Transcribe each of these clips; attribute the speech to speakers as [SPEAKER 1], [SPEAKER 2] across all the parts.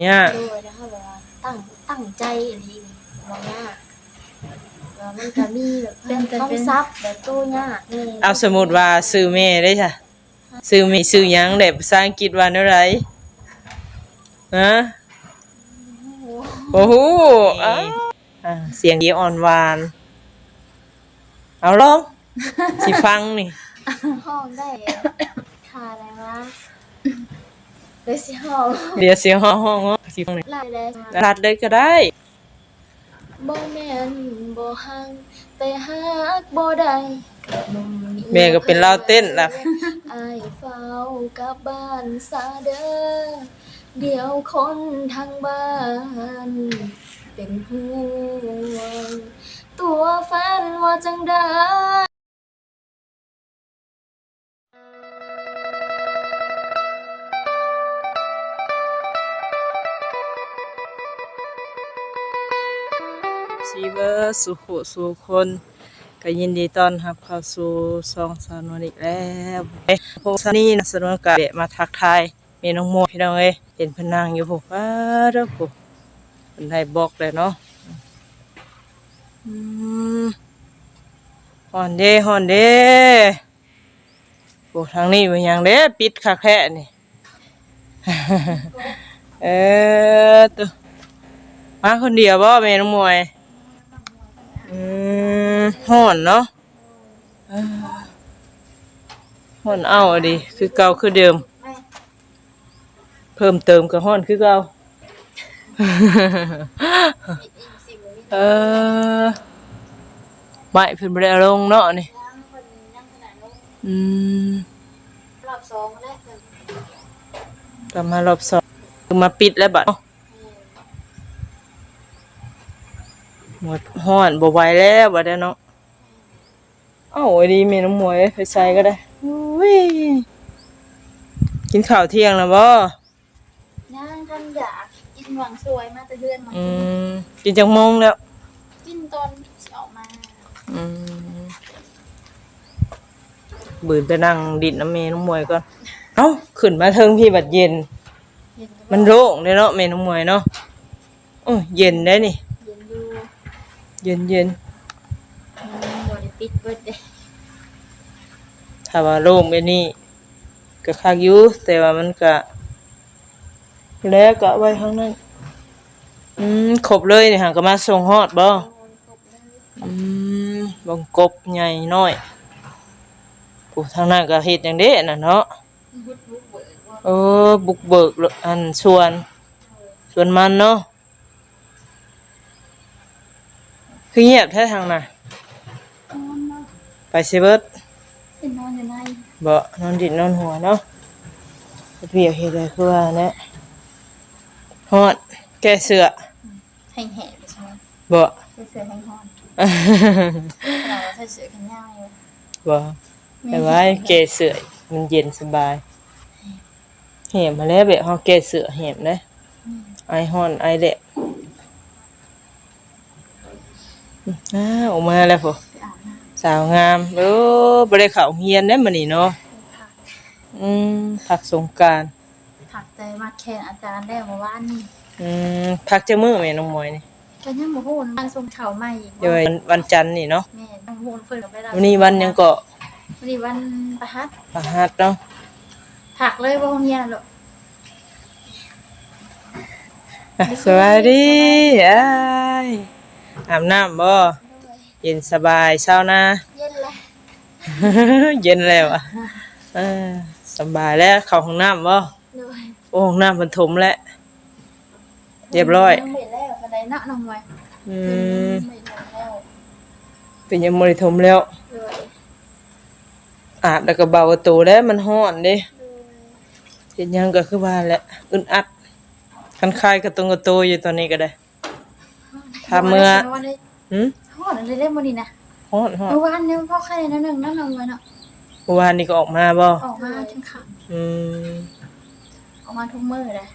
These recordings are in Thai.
[SPEAKER 1] เนี่ย
[SPEAKER 2] โดยนะคะแบบว่าตั้งตั้งใจอะไรนี่บ่ยากว่ามันก็มีแบบเป็นต้องซับแบบตัวยากนี่
[SPEAKER 1] เอาสมมุติว่าซื้อแม่ได้จ้ะซื้อแม่ซื้อหยังได้ภาษาอังกฤษว่าแนวใดฮะโอ้โหอ้าวอ่าเสียงดีอ่อนหวาน เอาลองสิฟังนี่
[SPEAKER 2] ห้องได้ค่ะอะไรวะ เลยสิห้อง
[SPEAKER 1] เดี๋ยวเสียงห้องห้องห้องสิฟังนี่
[SPEAKER 2] ไล่ได้
[SPEAKER 1] รัดเลยก็ได้
[SPEAKER 2] บ่แม่นบ่ฮังแต่ฮักบ่ได้กับหนุ่ม
[SPEAKER 1] แม่ก็เป็นลาวเต้นล่ะ
[SPEAKER 2] อายเฝ้ากลับบ้านซาเด้อเดี๋ยวคนทางบ้าน เป็นห่วงตัวแฟนว่าจังได้
[SPEAKER 1] ชีเวอร์สุขสุคนก็ยินดีต้อนรับเข้าสู่ซองสนวนอีกแล้วเอ้พวกซันนี่นะสนวนกะเดะมาทักทายเมน้องโมพี่น้องเอ้ยเห็นพนนางอยู่พวกว้าเด้อพวกเพิ่นได้บอกเลยเนาะฮอนเด้ฮอนเด้พวกทางนี้เป็นยังเด้ปิดคักแท้นี่เออตัวมาคนเดียวบ่แม่น้องมวยอืม ห่อนเนาะเอ้อห่อนเอาอะดิคือเก่าคือเดิม เพิ่มเติมกับห่อนคือเก่าเออไม่เพิ่นบ่ได้เอาลงเนาะนี่อืม
[SPEAKER 2] รอบสองแล้ว
[SPEAKER 1] กลับมารอบสองคือมาปิดแล้วบัดเนาะ หมดห่อนบ่ไหวแล้วบัดนี้เนาะเอ้าไอ้ดีเมน้ำมวยไปใส่ก็ได้อุ้ยกินข้าวเที่ยงแล้วบ่
[SPEAKER 2] ย่างท่านอยากกินหวังสวยมาแต่เดือนมา
[SPEAKER 1] อืมกินจังโมงแล้ว
[SPEAKER 2] กินตอนสิออกมา
[SPEAKER 1] อืมบืนไปนั่งดิดน้ำเมน้ำมวยก่อนเอ้าขึ้นมาเทิงพี่บัดเย็น
[SPEAKER 2] เย็น
[SPEAKER 1] มันโล่งเลยเนาะเมน้ำมวยเนาะโอ้ยเย็นได้นี่
[SPEAKER 2] เย็นอยู่
[SPEAKER 1] เย็นเย็น
[SPEAKER 2] อืมบ่ได้ปิดเบิดเด้
[SPEAKER 1] ถ้าว่าโล่งไปนี่ก็คักอยู่แต่ว่ามันก็แล้วก็เอาไว้ข้างนั้นอืมครบเลยนี่ห่างก็มาส่งฮอดบ่อืมบังกบใหญ่น้อยผู้ทางนั้นก็เฮ็ดอย่างเด้น่ะเนาะ
[SPEAKER 2] บุดบุกเบิกว่า
[SPEAKER 1] เออบุกเบิกอันส่วนส่วนมันเนาะ คือเงียบแท้ทางน่ะ
[SPEAKER 2] นอนเนาะ
[SPEAKER 1] ไปสิเบิด
[SPEAKER 2] เป็นนอนอยู่ใน
[SPEAKER 1] บ่นอนดินนอนหัวเนาะเปียกเฮ็ดได้คือว่าแนะฮอดแก้เสื้อ
[SPEAKER 2] แห้งแห้งใช่ไหม
[SPEAKER 1] บ่
[SPEAKER 2] ใส่เสื้อแห้งฮอนเราใส่เสื้อแขนยาวอยู่
[SPEAKER 1] บ่แต่ว่าแก้เสื้อมันเย็นสบายแหมมาแล้วแบบเฮาแก้เสื้อแหมเด้ไอฮอนไอเดะ อ้าออกมาแล้วพอ
[SPEAKER 2] ไปอาบน้
[SPEAKER 1] สาวงามโอ้บ่ได้เข้าเฮียนได้มื้อนี้เนาะำ
[SPEAKER 2] ผัก
[SPEAKER 1] อืมพักสงกรานต์
[SPEAKER 2] ผักใจมาแคนอาจารย์ได้มาว่านี่
[SPEAKER 1] อืมพักจักมื้อแม่น้องมวยนี่
[SPEAKER 2] ก็ยังบ่ฮู้มันทรงเข่าใหม่อีก
[SPEAKER 1] เดี๋ยววันวันจันทร์นี่เนาะ
[SPEAKER 2] แม่ต้องฮู้เพิ่นก็ไปรับ
[SPEAKER 1] วันนี้วันหยังก็
[SPEAKER 2] วันนี้วันประหัส
[SPEAKER 1] พฤหัสเนาะ
[SPEAKER 2] ผักเลยบ่โรงเรียนลูก
[SPEAKER 1] อะสวัสดีอ้าย อาบน้ำบ่เย็นสบายเช้านะ
[SPEAKER 2] เย็นเลย
[SPEAKER 1] เย็นแล้วอะเออสบายแล้วเข้าห้องน้ำบ่
[SPEAKER 2] เลย
[SPEAKER 1] โอ้ห้องน้ำมันถมแล้วเรียบร้อย
[SPEAKER 2] งไม่แล้วบันไดหน้าน้องไว้
[SPEAKER 1] อืม
[SPEAKER 2] ไม่แล้ว
[SPEAKER 1] เป็นยังบริทมแล้ว
[SPEAKER 2] เลย
[SPEAKER 1] อาบแล้วก็เบาประตูแล้วมันห้อนเด้
[SPEAKER 2] เลย
[SPEAKER 1] เห็นยังก็คือว่าแหละอึดอัดคันคายกระตุงกระโตอยู่ตอนนี้ก็ได้ ถ้าเมื่อ
[SPEAKER 2] วันนี้
[SPEAKER 1] หืม
[SPEAKER 2] ฮอดอะไรได้บ่นี่นะ
[SPEAKER 1] ห้อนห้อน
[SPEAKER 2] เมื่อวานเนี่ยพ่อใครนั่นนึงนั่นน้องไว้เนาะ
[SPEAKER 1] เมื่อวานนี้ก็ออกมาบ่
[SPEAKER 2] ออกมาถึงขับ
[SPEAKER 1] อืม
[SPEAKER 2] ออกมาทุกมื้อเลย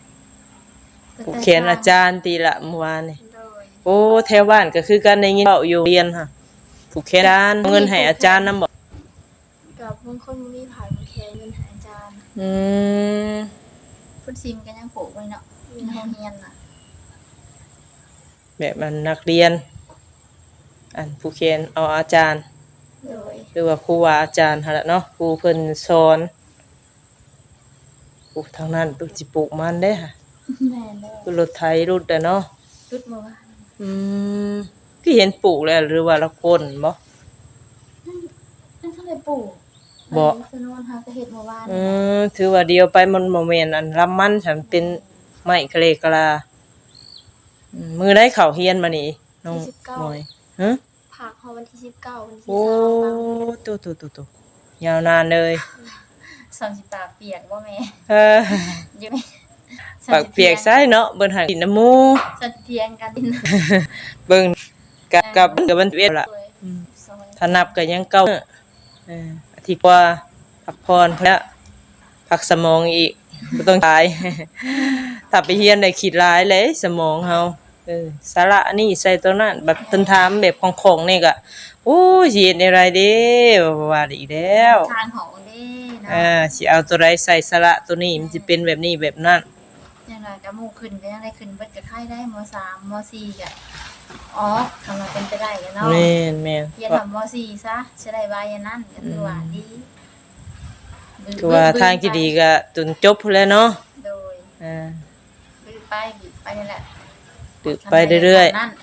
[SPEAKER 1] ผูกเขียนอาจารย์ตีละเมื่อวานนี่
[SPEAKER 2] เลย
[SPEAKER 1] โอ้แถวบ้านก็คือกันในยินเบาอยู่เรียนค่ะผูกเขียนอาจารย์เงินให้อาจารย์นำบ่
[SPEAKER 2] กับบางคนบ่มีผ่านแค่เงินหาอาจารย์
[SPEAKER 1] อืม
[SPEAKER 2] พุ่นซิมกันยังปลูกไว้เนาะ
[SPEAKER 1] อ
[SPEAKER 2] ในโรงเรียนน่ะ
[SPEAKER 1] แบบมันนักเรียน อันผู้เขียนเอาอาจารย์
[SPEAKER 2] โดย
[SPEAKER 1] หรือว่าครูว่าอาจารย์หั่นล่ะเนาะครูเพิ่นสอนปลูกทางนั้นปลูกสิปลูกมันเด้ค่ะ
[SPEAKER 2] แม่เด้อ
[SPEAKER 1] ปลูกรถไถรุดอะเนาะ
[SPEAKER 2] จุดเมื่อวาน
[SPEAKER 1] อืมพี่เห็นปลูกแล้วหรือว่าละคนบ่
[SPEAKER 2] นั่นเขาเลยปลูก
[SPEAKER 1] บ่
[SPEAKER 2] อันนี้คือนอนหาก็เฮ็ดเมื่อวาน
[SPEAKER 1] อืมถือว่าเดียวไปมันบ่แม่นอันลำมันฉันเป็นไม้กะเลกะลา อืมมือได้เข้าเฮียนมานี่น้องหน่อยฮะ
[SPEAKER 2] ผักเฮาวันที่19วันที่
[SPEAKER 1] โอ้
[SPEAKER 2] 20บาง
[SPEAKER 1] ตัวตัวตัวตัวยาวนานเลย
[SPEAKER 2] สามสิบปากเปียกบ่แม่
[SPEAKER 1] เออ
[SPEAKER 2] อยู่ไหม
[SPEAKER 1] ปากเปียกใส่เนาะเบิ่นหากินน้ำหมู
[SPEAKER 2] สัตว์เทียงกัน
[SPEAKER 1] เบิ่งกับกับกับมันเวียนละ
[SPEAKER 2] เลยซอย
[SPEAKER 1] ถ้านับก็ยังเก่าเอออาทิตย์กว่าพักพรพแล้วพักสมองอีกบ่ต้องตาย ถ้าไปเรียนได้คิดหลายเลยสมองเฮา เออสาระนี่ใส่ตัวนั้นแบบเพิ่นถามแบบของๆนี่ก็โอ้ยสิเฮ็ดอะไรเด้ว่าอีกแล้ว
[SPEAKER 2] ทางของเด้นะ
[SPEAKER 1] เอ่าสิเอาตัวใดใส่สาระตัวนี้มันสิเป็นแบบนี้แบบนั้น
[SPEAKER 2] ยังไงก็หมู่ขึ้นก็ยังได้ขึ้นเบิดก็ค่ายได้มสามมสี่ก็อ๋อทำมาเป็นไปได้กันเนาะ
[SPEAKER 1] แม่นแม่น
[SPEAKER 2] เรียนทำมสี่ซะจะได้บายอันนั่นก็คือว่าดี
[SPEAKER 1] คือว่าทางที่ดีก็จนจบพู้นแหล้วเนาะ
[SPEAKER 2] โดย
[SPEAKER 1] อ่า
[SPEAKER 2] บึ้ไปบิดไปนี่แหละ
[SPEAKER 1] ดึกไปเรื่อย
[SPEAKER 2] ทำนั่น
[SPEAKER 1] ๆ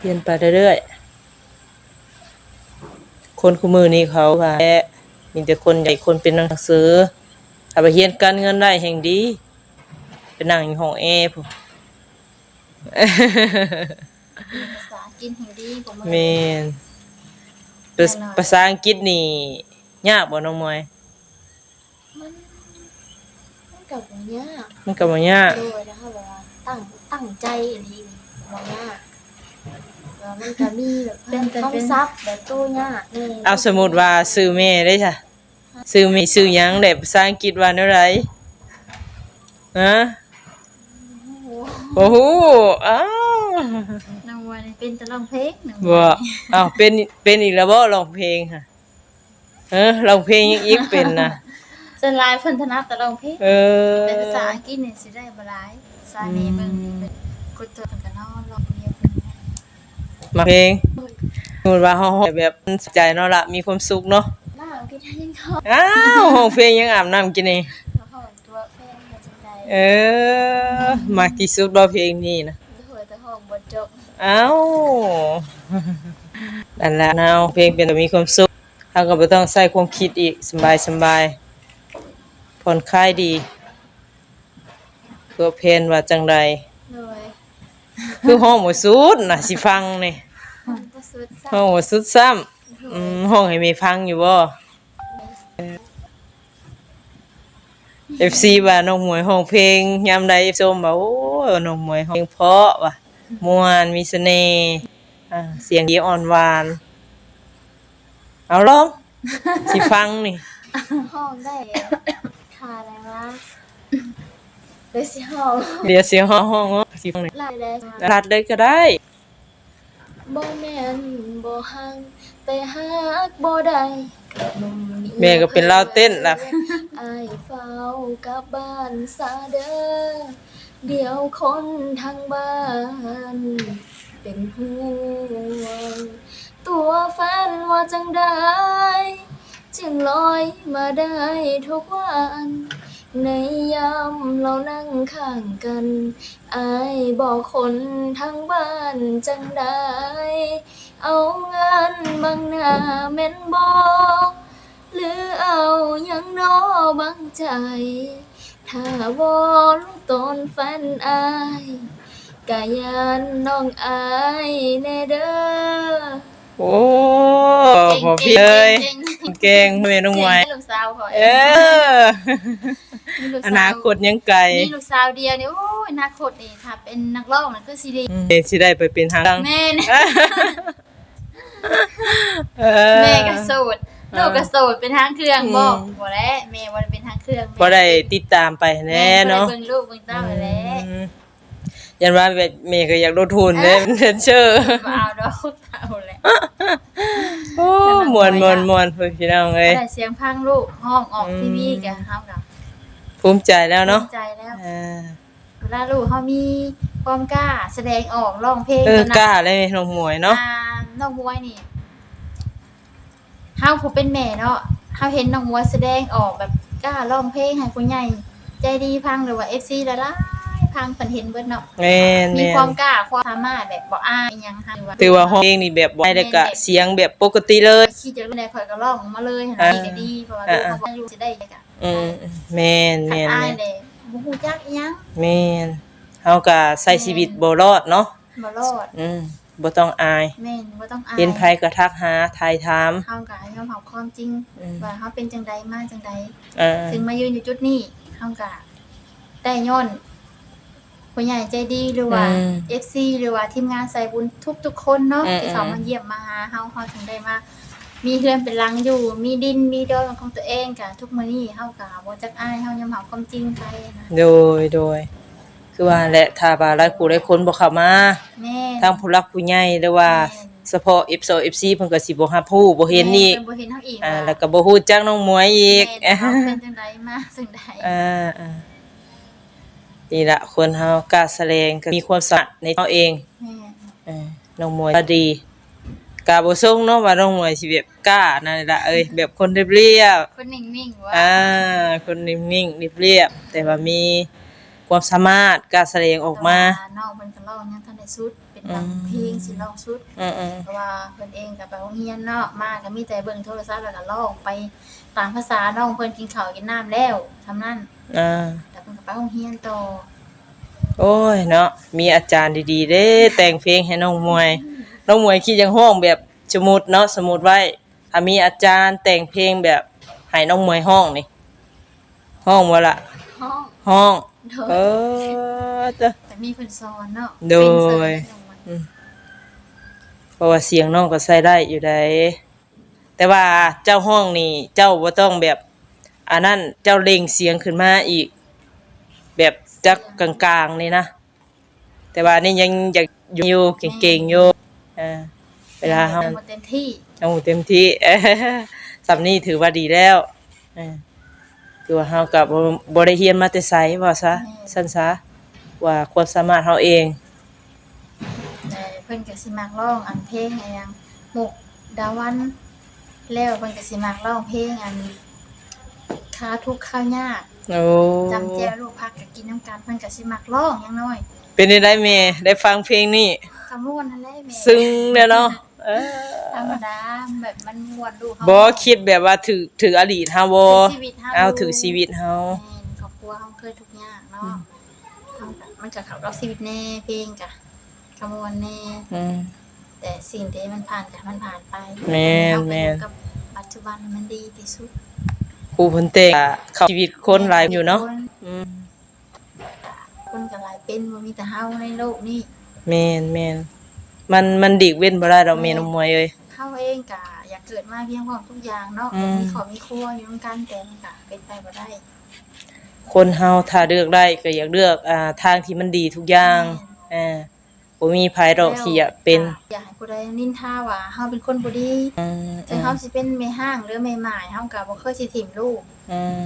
[SPEAKER 1] เรียนไปเรื่อยๆ คนคู่มือนี้เขาว่าแอะมีแต่คนใหญ่คนเป็นหนังสือถ้าไปเรียนการเงินได้แห่งดี เป็นนั่งอยู่ห้องแอร์พุ่น
[SPEAKER 2] ภาษากินแห่งดีผม
[SPEAKER 1] แม่นภาษภาษาอังกฤษนี่ ยากบ่น้องมวย
[SPEAKER 2] มันมัน กับอย่างเงี้ย
[SPEAKER 1] มันก็บ่ยาก
[SPEAKER 2] โดยนะคะแบบว่าตั้งตั้งใจอันนี้นี่ว่าง่ายแล้วมันก็มีแบบเป็นต้องซับแบบตัวยากนี่
[SPEAKER 1] เอาสมมุติว่าซื้อแม่ได้จ้ะซื้อแม่ซื้อหยังได้ภาษาอังกฤษว่าแนวใดฮะโอ้โหอ้าว
[SPEAKER 2] น้องวันเป็นตะลองเพลงน้อง
[SPEAKER 1] บ่อ้าวเป็นเป็นอีกแล้วบ่ร้องเพลงค่ะเออร้องเพลงยังอีกเป็นนะ
[SPEAKER 2] ส่วนหลายเพิ่นถนัดตะลองเพลง
[SPEAKER 1] เออ
[SPEAKER 2] แต่ภาษาอังกฤษนี่สิได้บ่หลายภาษานี้เบิ่งนี่เป็นกดตัวเพิ่นก็นอนร้องเพลงเพิ่น
[SPEAKER 1] มาเพลงสมมุติว่าเฮาแบบใจเนาะล่ะมีความสุขเนาะ
[SPEAKER 2] น้าพี่ทายังเขา
[SPEAKER 1] อ้าวห้องเพลงยังอาบน้ำกินนี่
[SPEAKER 2] เขาห้องตัวเพลงมาจังได๋
[SPEAKER 1] เออมากที่สุดบ่เพลงนี้นะ
[SPEAKER 2] หัวแต่ห้องบ่จบ
[SPEAKER 1] อ้าวนั่นแหละแนวเพลงเป็นแบบมีความสุขเฮาก็บ่ต้องใส่ความคิดอีกสบายสบาย ผ่อนคลายดีเพื่อเพลนว่าจังใด
[SPEAKER 2] โดย
[SPEAKER 1] คือห้องหมดสุดน่ะสิฟังนี่
[SPEAKER 2] บ่สุดซะ
[SPEAKER 1] ห้องหมดสุดซ้ำอืมห้องให้มีฟังอยู่บ่ FC ว่าน้องหมวยห้องเพลงยามใดชมว่าโอ้ยน้องหมวยห้องเพลงเพราะว่ะม่วนมีเสน่ห์อ่าเสียงดีอ่อนหวาน เอาลอง สิฟังนี่
[SPEAKER 2] ห้องได้ ค่าอะไรวะได้สิห้อง
[SPEAKER 1] เดี๋ยวสิห้องห้องเนาะสิฟังนี่
[SPEAKER 2] รายได้
[SPEAKER 1] รัดเลยก็ได้
[SPEAKER 2] บ่แม่นบ่ฮังแต่ฮักบ่ได้กับหนุ่มนี้
[SPEAKER 1] แม่ก็เป็นลาวเต้นล่ะ
[SPEAKER 2] อายเฝ้ากลับบ้านซาเด้อเดี๋ยวคนทางบ้าน เป็นห่วงตัวแฟนว่าจังได้ จึงลอยมาได้ทุกวัน ในยามเรานั่งข้างกันอายบอกคนทางบ้านจังได้ เอางานบางหน้าแม่นบอกหรือเอายังนอบังใจ ถ้าบอลูกตนแฟนอายกะยานน้องอายแน่เด้อ
[SPEAKER 1] โอ้พอพี่เอ้ย
[SPEAKER 2] เก่งๆ
[SPEAKER 1] เก่งแม่น้องหมวย
[SPEAKER 2] เก่งๆลูกสาวขอ
[SPEAKER 1] เออ
[SPEAKER 2] มีลูก
[SPEAKER 1] อ
[SPEAKER 2] สาว
[SPEAKER 1] นาคตยังไกล
[SPEAKER 2] มีลูกสาวเดียวนี่โอ้ยอนาคตนี่ถ้าเป็นนักร้องนั่นคือสิดี
[SPEAKER 1] อืมสิได้ไปเป็นทาง
[SPEAKER 2] แม่นี่
[SPEAKER 1] เออ
[SPEAKER 2] แม่ก็โสดลูกก็โสดเป็นทางเครื่องบ่
[SPEAKER 1] อืม
[SPEAKER 2] บ่แล้วแม่บ่ได้เป็นทางเครื่อง
[SPEAKER 1] บ่ได้ติดตามไปแน่เนาะ
[SPEAKER 2] แม่บ่ได้เบิ่งลูกเบิ่งเต้าไปแล้ว
[SPEAKER 1] อืม ยันว่าแบบแม่ก็อยากลดทุนเด้เป็นเทรนเชอร์
[SPEAKER 2] บ่เอาดอกเต้าแหละ
[SPEAKER 1] โอ้มวนมวนมวนเพิ่นพี่น้องเอ้ย
[SPEAKER 2] ได้เสียงพังลูกห้องออก
[SPEAKER 1] อืม
[SPEAKER 2] ทีวีก็เฮาก็
[SPEAKER 1] ภูมิใจแล้วเนาะ
[SPEAKER 2] ภูมิใจแล้ว
[SPEAKER 1] อ่า
[SPEAKER 2] เวลาลูกเขามีความกล้าแสดงออกร้องเพลง
[SPEAKER 1] เออ
[SPEAKER 2] กันนะ
[SPEAKER 1] กล้าเลยน้องหมวยเนาะ
[SPEAKER 2] อ่น้องมวยนี่เฮาผู้เป็นแม่เนาะเฮาเห็นน้องมวยแสดงออกแบบกล้าร้องเพลงให้ผู้ใหญ่ใจดีพังหรือว่า FC ละลาย พังเพิ่นเห็นเบิดเนาะ
[SPEAKER 1] แม่น
[SPEAKER 2] มี
[SPEAKER 1] แม่
[SPEAKER 2] ความ
[SPEAKER 1] น
[SPEAKER 2] กล้าความสามารถแบบบ่อายอิหยังค่ะ
[SPEAKER 1] ถือว่าห้องเองนี่แบบบ่ได้กะเสียงแบบปกติเลย
[SPEAKER 2] คิดจะเล่นได้ข่อยก็ร้องออกมาเลยหั่น
[SPEAKER 1] อ่า
[SPEAKER 2] น่ะดีก็ดีเพราะว่าลูกเขาบ่รู้สิได้จังอะ
[SPEAKER 1] อืมแม่น
[SPEAKER 2] คัน
[SPEAKER 1] แม่น
[SPEAKER 2] อาย
[SPEAKER 1] แม่น
[SPEAKER 2] เด้บ่ฮู้จักอิหยัง
[SPEAKER 1] แม่นเฮาก็ใช้ชีวิตบ่รอดเนาะ
[SPEAKER 2] บ่รอด
[SPEAKER 1] อืมบ่ต้องอาย
[SPEAKER 2] แม่นบ่ต้องอาย
[SPEAKER 1] เห็นไผก็ทักหาทายถาม
[SPEAKER 2] เฮาก็ให้ยอมรับความจริง
[SPEAKER 1] อืม
[SPEAKER 2] ว่าเฮาเป็นจังใดมาจังใด
[SPEAKER 1] เออ
[SPEAKER 2] ถึงมายืนอยู่จุดนี้เฮาก็ได้ย้อน ผู้ใหญ่ใจดีหรือว่า FC หรือว่าทีมงานใส่บุญทุกๆ คนเนาะที่เขามาเยี่ยมมาหาเฮาเฮาถึงได้มา มีเรือนเป็นหลังอยู่ มีดินมีดอนของตัวเองก็ทุกมื้อนี้เฮาก็บ่จักอายเฮายอมรับความจริงไปนะ
[SPEAKER 1] โดยโดย คือว่าแหละถ้าว่าหลายผู้หลายคนบ่เข้ามา
[SPEAKER 2] แม่
[SPEAKER 1] ทางผู้หลักผู้ใหญ่หรือว่า
[SPEAKER 2] แม่น
[SPEAKER 1] เฉพาะ F2 FC เพิ่นก็สิบ่รับรู้บ่เห็นอีก
[SPEAKER 2] แม่เพิ่นบ่เห็นเฮาอีก
[SPEAKER 1] อ่า
[SPEAKER 2] ว่า
[SPEAKER 1] แล้วก็บ่ฮู้จักน้องหมวยอีก
[SPEAKER 2] แม่เฮาเป็นจังใดมาจังใด
[SPEAKER 1] อ่าอ่า นี่ละคนเฮากล้าแสดงก็มีความสามารถในตัวเอง
[SPEAKER 2] แม่
[SPEAKER 1] เออน้องมวยก็ดีกาบ่ส่งเนาะว่าน้องมวยสิแบบกล้านั่นล่ะเอ้ยแบบคนเรียบ
[SPEAKER 2] คนนิ่งๆว่า
[SPEAKER 1] ๆอ่าคนนิ่งๆเรียบๆแต่ว่ามีความสามารถกล้าแสดงออกมา
[SPEAKER 2] แต่ว่น้องเพิ่นก็ร้องยังทันได้สุด เป็นบางเพลงสิร้องสุด
[SPEAKER 1] อืม
[SPEAKER 2] เพราะว่าเพิ่นเองก็ไปโรงเรียนเนาะมาก็มีแต่เบิ่งโทรศัพท์แล้วก็ร้องไปตามภาษาน้องเพิ่นกินข้าวกินน้ำแล้วทำนั้น
[SPEAKER 1] ๆอ่า
[SPEAKER 2] แต่เพิ่นก็ไปโรงเรียนต่อ
[SPEAKER 1] โอ้ยเนาะมีอาจารย์ดีๆเด้ แต่งเพลงให้น้องมวยน้องมวยคิดยังห้องแบบสมมุติเนาะสมมุติไว้ถ้ามีอาจารย์แต่งเพลงแบบให้น้องมวยห้องนี่ห้องบ่ล่ะ
[SPEAKER 2] ห้อง
[SPEAKER 1] ห้อง
[SPEAKER 2] โด
[SPEAKER 1] เอยอจ้ะ
[SPEAKER 2] แต่มีเพิ่นสอนเนาะ
[SPEAKER 1] โดย
[SPEAKER 2] เป็นเสริมให้น้องมัน
[SPEAKER 1] อืม เพราะว่าเสียงน้องก็ใส่ได้อยู่ได้แต่ว่าเจ้าห้องนี่เจ้าบ่ต้องแบบอันนั้นเจ้าเล่งเสียงขึ้นมาอีก แบบจักกลางๆนี่นะแต่ว่านี่ยังอยากอยู่เก่งๆอยู่อ่าเวลาเฮา
[SPEAKER 2] แต่บ่เต็มที่
[SPEAKER 1] เอาเต็มที่สำนี้ถือว่าดีแล้วเออคือว่าเฮากับบ่ได้เรียนมาแต่ไสว่าซะซั่นซะว่าความสามารถเฮาเอง
[SPEAKER 2] แต่เพิ่นก็สิมักร้องอันเพลงอันหยังหมกดาวันแล้วเพิ่นก็สิมักร้องเพลงอันค้าทุกข์ข้าวยาก
[SPEAKER 1] โอ้
[SPEAKER 2] จำแจวลูกพักก็กินน้ำกันเพิ่นก็สิมักร้องอย่างน้อย
[SPEAKER 1] เป็นได้ได้แม่ได้ฟังเพลงนี้
[SPEAKER 2] คำม่วนนั่นแหละแม่
[SPEAKER 1] ซึ้งเด้อเนาะเออ
[SPEAKER 2] ธรรมดาแบบมันม่วนลูกเฮา
[SPEAKER 1] บ่คิดแบบว่าถือถืออดีตเฮาบ่
[SPEAKER 2] ถือชีวิตเฮา
[SPEAKER 1] เอาถือชีวิตเฮา
[SPEAKER 2] แม่นครอบครัวเฮาเคยทุกข์ยากเนาะเฮาก็มันก็เข้ากับชีวิตแน่เพลง ก็คำม่วนแน่
[SPEAKER 1] อืม
[SPEAKER 2] แต่สิ่งที่มันผ่านก็มันผ่านไป
[SPEAKER 1] แม่น
[SPEAKER 2] เอา
[SPEAKER 1] แม่น
[SPEAKER 2] กับปัจจุบันมันดีที่สุด
[SPEAKER 1] ครูเพิ่นเตะเข้าชีวิตคนหลายอยู่เนาะ
[SPEAKER 2] ค
[SPEAKER 1] อืม
[SPEAKER 2] คนก็หลายเป็นบ่มีแต่เฮาในโลกนี้
[SPEAKER 1] แม่นแม่นมันมันดีกเว้นบ่ได้ดอกแม่น้องมวยเอ้ย
[SPEAKER 2] เฮาเองก็อยากเกิดมาเพียงพร้อมทุกอย่างเนาะ
[SPEAKER 1] อืม
[SPEAKER 2] มีครอบมีครัวอยู่นำกันแต่มันก็เป็นไปบ่ได้
[SPEAKER 1] คนเฮาถ้าเลือกได้ก็อยากเลือกอ่าทางที่มันดีทุกอย่างอ่า บ่มีภัยดอกที่อยากเป็น
[SPEAKER 2] อยากให้ผู้ใดนินทาว่าเฮาเป็นคนบ่ดี
[SPEAKER 1] อืม
[SPEAKER 2] ถึงเฮาสิเป็นแม่ห้างหรือแม่หมายเฮาก็บ่เคยสิถิ่มลูก
[SPEAKER 1] อืม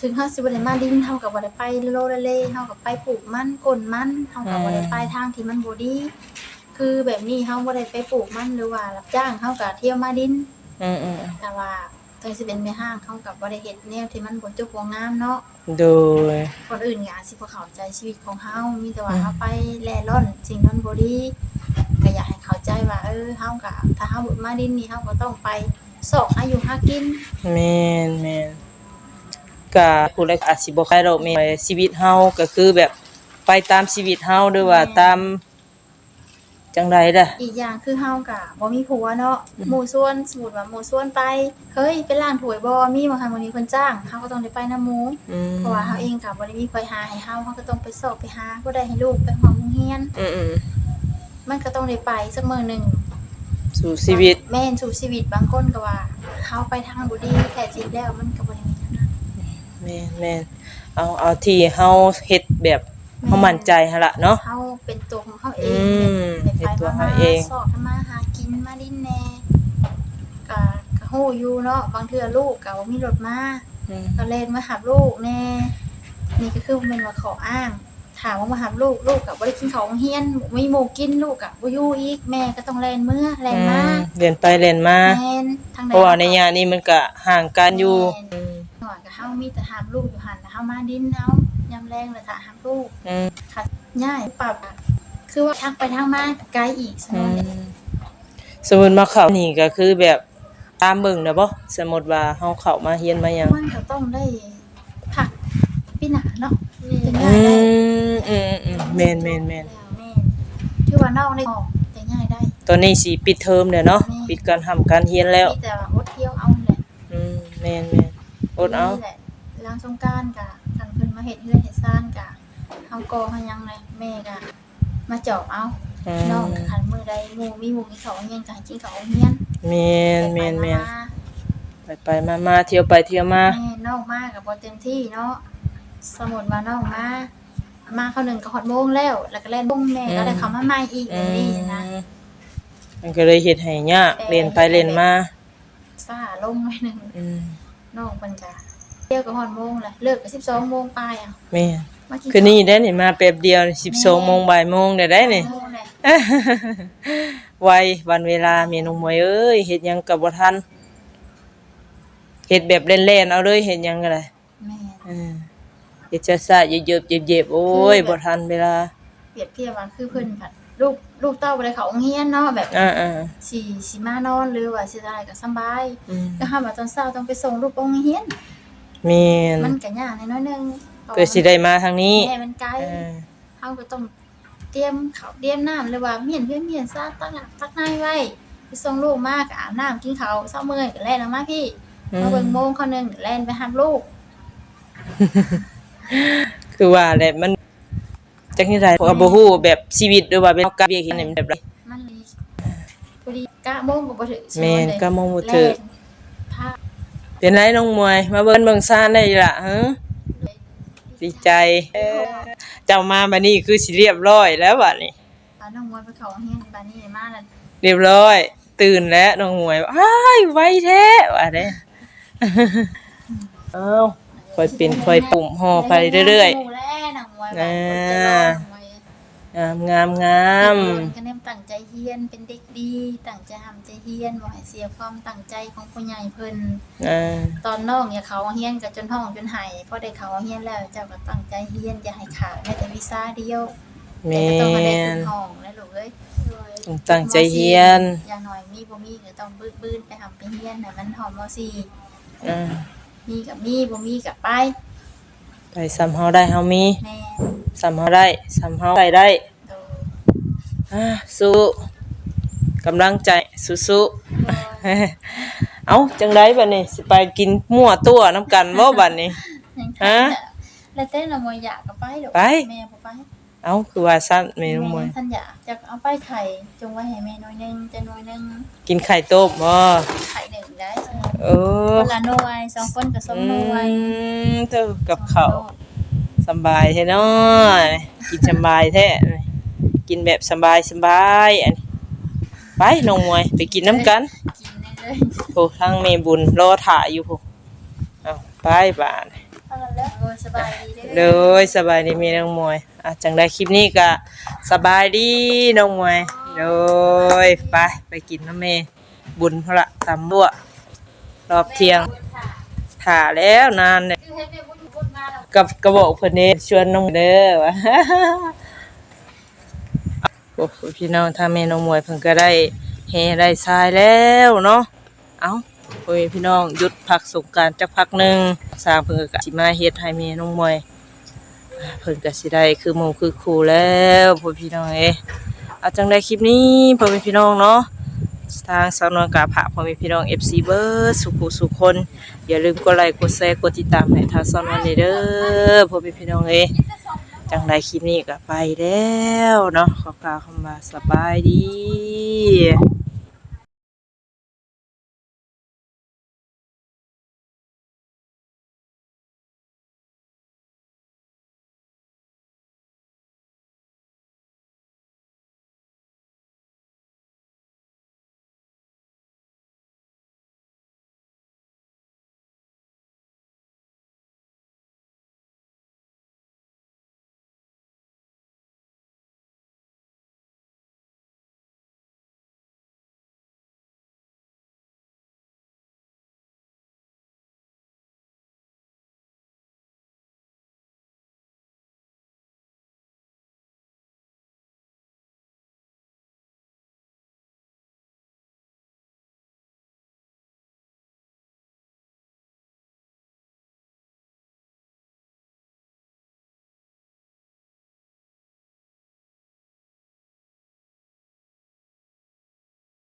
[SPEAKER 2] ถึงเฮาสิบ่ได้มาดินเฮาก็บ่ได้ไปโลละเลเฮาก็ไปปลูกมันกลมันเฮาก็บ่ได้ไปทางที่มันบ่ดี คือแบบนี้เฮาบ่ได้ไปปลูกมันหรือว่ารับจ้างเฮาก็เที่ยวมาดิน
[SPEAKER 1] อืมอืม
[SPEAKER 2] แต่ว่า ถึงสิเป็นแม่ห้างเฮาก็บ่ได้เฮ็ดแนวที่มันบ่จบบ่งามเนาะ
[SPEAKER 1] โดย
[SPEAKER 2] คนอื่นก็อาจสิบ่เข้าใจชีวิตของเฮามีแต่ว่าเฮาไปแล่ร่อนสิ่งนั้นบ่ดีก็อยากให้เข้าใจว่าเออเฮาก็ถ้าเฮาบ่มาดินนี่เฮาก็ต้องไปสอกหาอยู่หากิน
[SPEAKER 1] แม่นแม่นก็ผู้ใดอาจสิบ่ใครดอกแม่ชีวิตเฮาก็คือแบบไปตามชีวิตเฮาหรือว่าตาม จังไดล่ะ
[SPEAKER 2] อีกอย่างคือเฮาก็บ่มีผัวเนาะหมู่ส่วนสมมุติว่าหมู่ส่วนไปเฮ้ยไปล้างถ้วยบ่มีบ่คันวันนี้เพิ่นจ้างเฮาก็ต้องได้ไปนำหมู่
[SPEAKER 1] อืม
[SPEAKER 2] เพราะว่าเฮาเองก็บ่ได้มีไผหาให้เฮาเฮาก็ต้องไปสอบไปหาบ่ได้ให้ลูกไปห้องโรงเรียน
[SPEAKER 1] อืมอืม
[SPEAKER 2] มันก็ต้องได้ไปสักมื้อหนึง
[SPEAKER 1] สู่ชีวิต
[SPEAKER 2] แม่นสู่ชีวิตบางคนก็ว่าเฮาไปทางบ่ดีแท้จริงแล้วมันก็บ่ได้มีเท่านั้น
[SPEAKER 1] แม่นแม่นเอาเอาที่เฮาเฮ็ดแบบเฮามั่นใจหั่นล่ะเนาะ
[SPEAKER 2] เฮาเป็นตัวของเฮาเอ
[SPEAKER 1] อื
[SPEAKER 2] ง
[SPEAKER 1] ม
[SPEAKER 2] เป็น
[SPEAKER 1] เป็น
[SPEAKER 2] ไป
[SPEAKER 1] ตัว
[SPEAKER 2] มา
[SPEAKER 1] เฮาเอง
[SPEAKER 2] สอบทำมาหากินมาดินแน่ก็ก็ฮู้อยู่เนาะบางเทื่อลูกก็บ่มีรถมา
[SPEAKER 1] อืม
[SPEAKER 2] ก็เล่นมาหับลูกแน่นี่ก็คือบ่แมันมาขออ้าง ถามว่ามาหาลูกลูกกับบ่ได้กินข้าวโรงเรียนบ่มีหมูกินลูกกับบ่อยู่อีกแม่ก็ต้องแล่นเมื่อแล่นมา
[SPEAKER 1] อืมเรียนไปเรียนมา
[SPEAKER 2] แม่นทางใด
[SPEAKER 1] เพราะว่าในยามนี้มันก็ห่างกันอยู่
[SPEAKER 2] แม่นหน่อยก็เฮามีแต่หามลูกอยู่หั่นแล้วเฮามาดินเฮายามแรงแล้วถ้าหามลูก
[SPEAKER 1] อืม
[SPEAKER 2] ค่ะง่ายปรับอะ คือว่าทางไปทางมาไกลอีกสม
[SPEAKER 1] อื
[SPEAKER 2] มุติ
[SPEAKER 1] มสมมุติมาเข้านี่ก็คือแบบตามเบิ่งนะบ่สมมุติว่าเฮาเข้ามาเรียนมาหยัง
[SPEAKER 2] มันก็ต้องได้ผักพี่หนาเนาะจะ
[SPEAKER 1] อื
[SPEAKER 2] ง่ายได้
[SPEAKER 1] มอืมอืมแม่นแม่นแม่น
[SPEAKER 2] แม่นคือว่านอกได้ออกจะง่ายได้
[SPEAKER 1] ตอนนี้สิปิดเทอมแล้วเนาะ
[SPEAKER 2] แม่
[SPEAKER 1] ปิดการทำการเรียนแล้ว
[SPEAKER 2] มีแต่ว่าอดเที่ยวเอาแหละ
[SPEAKER 1] อืมแม่นแม่นอดเอา
[SPEAKER 2] นี่แหละล้างสงกรารกะกันเพิ่นมาเฮ็ดเฮือนเฮ็ดซ่านกะเฮาก็เฮายังเลยแม่กะ มาจอบเอา
[SPEAKER 1] อื
[SPEAKER 2] น้อง
[SPEAKER 1] ม
[SPEAKER 2] ก็คันมื้อใดหมู่มีหมู่มีเขาเฮียนก็ให้กินเขาเฮียน
[SPEAKER 1] แม่นแม่นแม่น
[SPEAKER 2] ไป
[SPEAKER 1] ไปไปมามาเที่ยวไปเที่ยวมา
[SPEAKER 2] ๆแม่น้องมาก็บ่เต็มที่เนาะสมมุติว่าน้องมามาเข้าหนึ่งก็ฮอดโมงแล้ว แล้วก็เล่นบุ้งแม่ก็ได้เข้ามาใหม่อีก
[SPEAKER 1] อื
[SPEAKER 2] แบบ
[SPEAKER 1] ม
[SPEAKER 2] นี้นะ
[SPEAKER 1] มันก็เลยเฮ็ดให้ยากเรียนไปเรียนมา
[SPEAKER 2] ซ่าลงหน่อยหนึง
[SPEAKER 1] อืม
[SPEAKER 2] น้องเพิ่นก็เที่ยวก็ฮอดโมงแหละเลิกก็12โมงปลายอะ
[SPEAKER 1] แม่น
[SPEAKER 2] มากิน
[SPEAKER 1] คือนี่ได้นี่มาแป๊บเดียว12โมงบ่ายโมงได้ได้นี่
[SPEAKER 2] โมงแหละ
[SPEAKER 1] ไววันเวลาเมนูมวยเอ้ยเฮ็ดหยังก็บ่ทันเฮ็ดแบบเล่นๆเอาเลยเฮ็ดหยังก็ได้
[SPEAKER 2] แม่
[SPEAKER 1] เออเฮ็ดช้าๆเย็บๆเย็บๆโอ้ยบ่ทันเวลา
[SPEAKER 2] เปรียบเทียบว่าคือเพิ่นผัดลูกลูกเต้าบ่ได้เข้าโรงเรียนเนาะแบบ
[SPEAKER 1] อ่า
[SPEAKER 2] สิสิมานอนหรือว่าสิได้ก็สำบาย
[SPEAKER 1] ๆอืม
[SPEAKER 2] ก็ห้ามว่าตอนเช้าต้องไปส่งลูกโรงเรียน
[SPEAKER 1] แม่น
[SPEAKER 2] มันก็ยากน้อยๆนึง
[SPEAKER 1] เพื่อสิได้มาทางนี้
[SPEAKER 2] แม่มันไกล
[SPEAKER 1] เออ
[SPEAKER 2] เฮาก็ต้องเตรียมข้าวเตรียมน้ำหรือว่าเมียนเพื่อนเมียนซาตักหลักตักนายไว้ไปส่งลูกมาก็อาบน้ำกินข้าวเช้ามื้อก็แล่นออกมาพี่
[SPEAKER 1] อื
[SPEAKER 2] มามเบิ่งโมงเขาหนึงแล่นไปหาลูก
[SPEAKER 1] คือว่าแหละมันจักนี่ได้ก็บ่ฮู้แบบชีวิตหรือว่าเป็นการเวียกเฮ็ดนี่มันแบบใด
[SPEAKER 2] มันเลยพอดีกะโมงก็บ่ถึง
[SPEAKER 1] แม่นก็มองบ่
[SPEAKER 2] แล่
[SPEAKER 1] ถึก
[SPEAKER 2] นพา
[SPEAKER 1] เป็นไรน้องมวย มาเบิ่งเบิ่งซ่านได้ล่ะฮะ ดีใจเออเจ้ามาบัดนี้คือสิเรียบร้อยแล้วบัดนี้
[SPEAKER 2] พาน้องมวยไปเข้าโรงเรียนบานนี้มาแล้ว
[SPEAKER 1] เรียบร้อย ตื่นแล้วน้องมวยอ้ายไวแท้ว่าเด้เอ้าค่อยเป็นค่อยปุ่มห่อไปเรื่อย
[SPEAKER 2] ๆแล้วน้องมวย
[SPEAKER 1] อ่า
[SPEAKER 2] ว่าจะรอ น้องมวย
[SPEAKER 1] ๆงามงาม
[SPEAKER 2] เด็กน้อยก็เน้นตั้งใจเรียนเป็นเด็กดีตั้งใจทำใจเรียนบ่ให้เสียความตั้งใจของผู้ใหญ่เพิ่น
[SPEAKER 1] ๆอ่า
[SPEAKER 2] ตอนน้องอย่าเขาเฮียนก็จนห้องจนไห้พอได้เขาเฮียนแล้วเจ้าก็ตั้งใจเฮียนอย่าให้ขาดแม้แต่วีซ่าเดียว
[SPEAKER 1] แม
[SPEAKER 2] แต่ก็ต้องให้ได้่ขึ้
[SPEAKER 1] น
[SPEAKER 2] นห้องนะลูกเอ้ย
[SPEAKER 1] ต้องตั้งใจเรียน
[SPEAKER 2] อย่างน้อยมีบ่มีก็ต้องบื้นๆไปทำไปเฮียนให้มันหอมมสี่
[SPEAKER 1] อ่า
[SPEAKER 2] มีกับมีบ่มีกับไป
[SPEAKER 1] ไป ซ้ำเฮาได้เฮามี
[SPEAKER 2] แม่
[SPEAKER 1] ซ้ำเฮาได้ซ้ำเฮาใส่ได้
[SPEAKER 2] โต
[SPEAKER 1] อ่าสู้กำลังใจสู้ๆเอ้าจังไดบัดนี้สิไปกินมั่วตัวน้ำกันบ่บัดนี้ฮะ
[SPEAKER 2] แล้วเต้นละมวยอยากก็ไปดอก
[SPEAKER 1] ไป
[SPEAKER 2] แม่บ่ไป
[SPEAKER 1] เอ้าคือว่าซั่นเมนูมวย
[SPEAKER 2] ท่านอยากจะเอาไปไข่จงไว้ให้แม่หน้อยหนึงจะหน้อยหนึง
[SPEAKER 1] กินไข่ต้มบ่
[SPEAKER 2] ไข่หนึ่งได้
[SPEAKER 1] เออ
[SPEAKER 2] คนละหน่วยสองคนกับสองหน่วย
[SPEAKER 1] อืมเท่ากับข้าวสำบายแท้เนาะกินสำบายแท้กินแบบสำบายสำบายอันนี้ไปน้องมวยไปกินน้ำกัน
[SPEAKER 2] กินได้เลย
[SPEAKER 1] โอ้ทางเมบุญรอถ่ายอยู่พุเอาไปบ้าน
[SPEAKER 2] เอาละแล้วโอ้ยสบายดี
[SPEAKER 1] เล
[SPEAKER 2] เด้อย
[SPEAKER 1] สบายดีมีน้องมวยอะจังได้คลิปนี้ก็สบายดีน้องมวยเลยไปไปกินน้ำเมบุญพนละตำบัวรอบเที่ยงถ่าแล้วนานเนี่ยกับกระบอกเพิ่นนี่ชวนน้องเด้อวะ โอ้พี่น้องถ้าแม่น้องมวยเพิ่นก็ได้เฮได้ทรายแล้วเนาะเอ้า โอ้ยพี่น้องหยุดพักสงการจักพักหนึ่งสร้างเพิ่นก็สิมาเฮ็ดให้แม่น้องมวยอ่าเพิ่นก็สิได้คือหมู่คือครูแล้วพ่อพี่น้องเอ้เอาจังได้คลิปนี้พ่อแม่พี่น้องเนาะทางสาวนวลกาผาพ่อแม่พี่น้อง FC เบิร์สุขุสุขคน อย่าลืมกดไลค์กดแชร์กดติดตามให้ทางสาวนวลเด้อพ่อแม่พี่น้องเอ้จังได้คลิปนี้ก็ไปแล้วเนาะขอกล่าวคำว่าสบายดี